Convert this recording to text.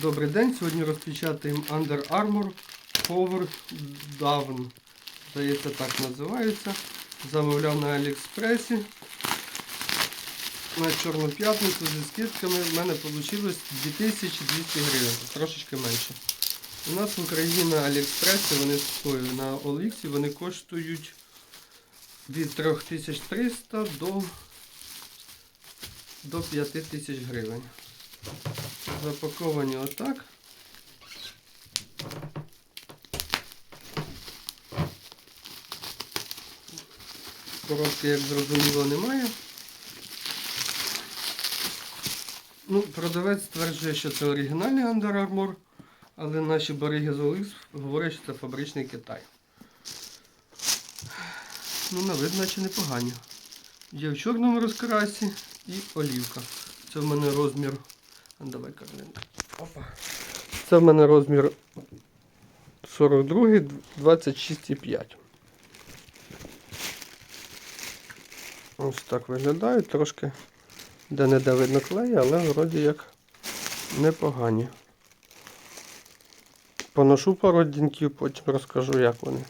Добрий день. Сьогодні розпечатаємо Under Armour Power Down. Здається, так називається. Замовляв на Аліекспресі. На Чорну п'ятницю зі скидками в мене вийшло 2200 гривень, трошечки менше. У нас в Україні на Аліекспресі вони ой, на OLX вони коштують від 3300 до, до 5000 гривень. Запаковані отак. Коробки, як зрозуміло, немає. Ну, продавець стверджує, що це оригінальний Under Armour, але наші бариги з OLX говорять, що це фабричний Китай. Ну, на вид, наче непогані. Є в чорному розкрасі і олівка. Це в мене розмір. Давай картинку. Опа. Це в мене розмір 42, 26,5. Ось так виглядає. Трошки де-не-де видно клеї, але вроді як непогані. Поношу пару діньків, потім розкажу, як вони.